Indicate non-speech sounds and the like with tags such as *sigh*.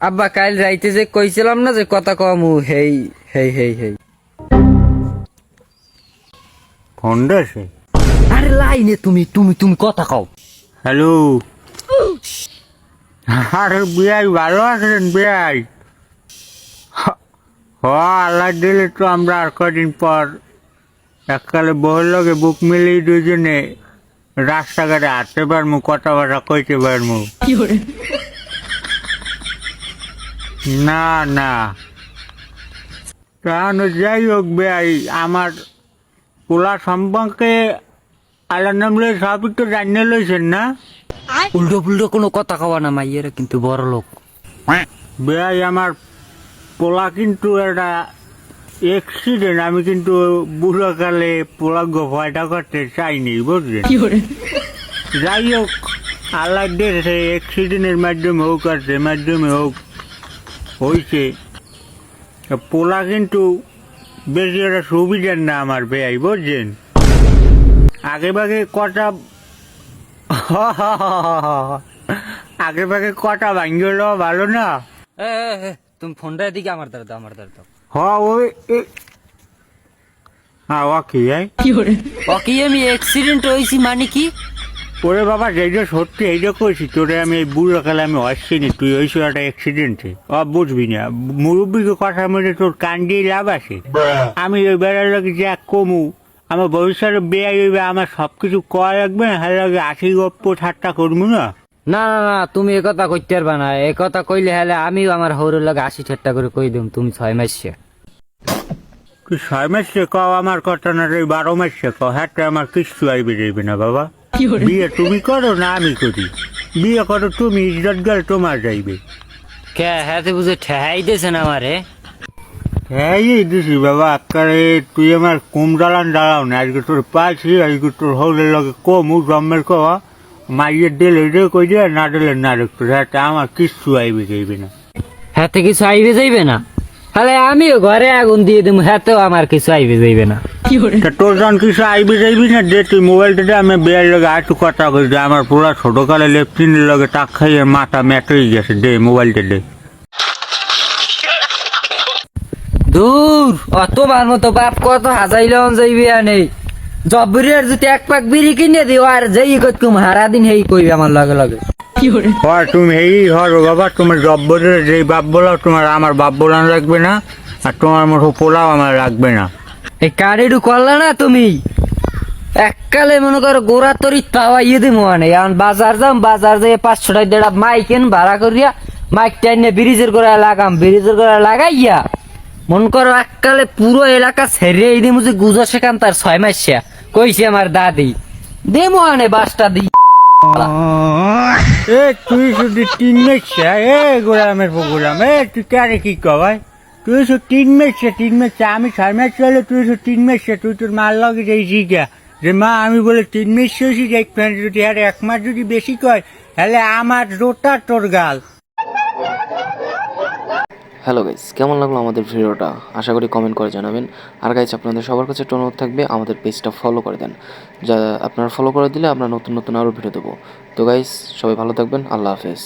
আব্বা কাল রাইতে যে কইছিলাম না যে কথা কমু হেই হেই হেই হেই। আরে লাইনে তুমি তুমি তুমি কথা কও। হ্যালো? আরে বিয়াই ভালো আছেন বিয়াই? হ আল্লাহ দিলে তো আমরা আর কদিন পর এককালে বহুর লগে বুক মিলিয়ে দুজনে রাস্তাঘাটে হাঁটতে পারমু কথা বার্তা কইতে পারমু। না না। কারণ যাই হোক বেয়াই আমার পোলা সম্পর্কে আল্লাহ নাম সবই তো জানিয়ে লইছেন না? উল্টো পুল্টো কোনো কথা কওয়া না মাইয়েরা কিন্তু বড় লোক। বেয়াই আমার পোলা কিন্তু একটা এক্সিডেন্ট আমি কিন্তু বুড়োকালে পোলা ভয়টা করতে চাইনি বুঝলেন? যাই হোক আল্লাহ দিয়েছে অ্যাক্সিডেন্টের মাধ্যমে হোক আর মাধ্যমে হোক হয়েছে পোলা কিন্তু বেশি একটা সুবিধার না আমার বেয়াই বুঝছেন? আগে ভাগে কটা *laughs* আগে ভাগে কটা ভাঙ্গল ভালো না? তুমি ফোনটা এদিকে আমার দ্বারা আমার দ্বারা দাও। হ ওই হ্যাঁ ও কি? ওকে আমি অ্যাক্সিডেন্ট হয়েছি মানে কি? ওরে বাবা যেটা সত্যি এইটা কইছি তোরে আমি এই বুড়ো কালে আমি আসছিনি তুই ওই সময় একটা অ্যাক্সিডেন্টে ও বুঝবি না মুরব্বীকে কথা মধ্যে তোর কান দিয়ে লাভ আছে? আমি ওই বেড়ার লোক যা কমু আমার ভবিষ্যতে বেয়াই হইবে আমার সব কিছু করা লাগবে না হ্যাঁ লাগে আশি গপ্প ঠাট্টা করব না? না না না তুমি এ কথা কইতে পারবা না একথা কইলে হলে আমিও আমার হৌরের লাগে আশি ঠাট্টা করে কই দিম তুমি ছয় মাসে তুই ছয় মাসে কও আমার কথা না রে বারো মাসে কও হ্যাঁ আমার কিচ্ছু আইবে যাইবে না বাবা। বিয়ে তুমি করো না আমি করি। বিয়ে করো তুমি ইজ্জত গেল তোমার যাইবে। কে হ্যাঁ বুঝে ঠেহাই দিয়েছে না আমারে। হ্যাঁ দিছি বাবা আকারে তুই আমার কম জ্বালান জ্বালাও না আজকে তোর পাইছি আজকে তোর হলের লগে কমু জন্মের কওয়া মাইয়ের দিলে রে কই দিয়ে না দিলে না দেখতো হ্যাঁ আমার কিচ্ছু আইবে যাইবে না। হাতে কিছু আইবে যাইবে না? তাহলে আমিও ঘরে আগুন দিয়ে দিব হাতেও আমার কিছু আইবে যাইবে না। তোর যখন কিছু আইবে যাইবি না দে তুই মোবাইলটা আমি বিয়ের লগে আর একটু কথা কই আমার পুরা ছোটকালে লেফটিনের লগে টাক খাইয়ে মাথা ম্যাট গেছে দে মোবাইলটা দে। দূর অত বার মতো বাপ কত হাজাইলে যাইবে আর নেই জব্বরের যদি এক পাক বিড়ি কিনে দিও আর যাই কম হারা দিন হেই কইবে আমার লগে লগে। হর তুমি এই হর বাবা তোমার জব্বরের যে বাপ বলাও তোমার আমার বাপ বলান রাখবে না আর তোমার মতো পোলাও আমার রাখবে না। এই কারেডু করলা না তুমি? এককালে মনে করো গোড়া তরি তাওয়া ইয়ে দিব মানে এখন বাজার যাম, বাজার যেয়ে পাঁচশো টাকা দেড়া মাইক এন ভাড়া করিয়া মাইক টাইনে ব্রিজের করে লাগাম। ব্রিজের করে লাগাইয়া মন করো এককালে পুরো এলাকা ছেড়ে দিমু যে গুজা শেখান তার ছয় মাসিয়া। কইছে আমার দাদি, দেমো আনে বাসটা দি এ, তুই শুধু মেঘছা এ গোলামের গোলাম এ, তুই কারে কি কবাই তুই শুধু তিন মেঘছা তিন মেঘছা আমি ছয় ম্যাচ চলে, তুই শুধু তিন মেঘছা তুই তোর মার লগে যাই শিখা যে মা, আমি বলে তিন মেঘ শেষই যাই ফ্যান যদি আর এক মাস যদি বেশি কয়, তাহলে আমার রোটা তোর গাল। হ্যালো গাইস কেমন লাগল আমাদের ভিডিওটা? আশা করি কমেন্ট করে জানাবেন। আর গাইস আপনাদের সবার কাছে অনুরোধ থাকবে, আমাদের পেজটা ফলো করে দেন। যা আপনারা ফলো করে দিলে আমরা নতুন নতুন আরও ভিডিও দেবো। তো গাইস সবাই ভালো থাকবেন, আল্লাহ হাফেজ।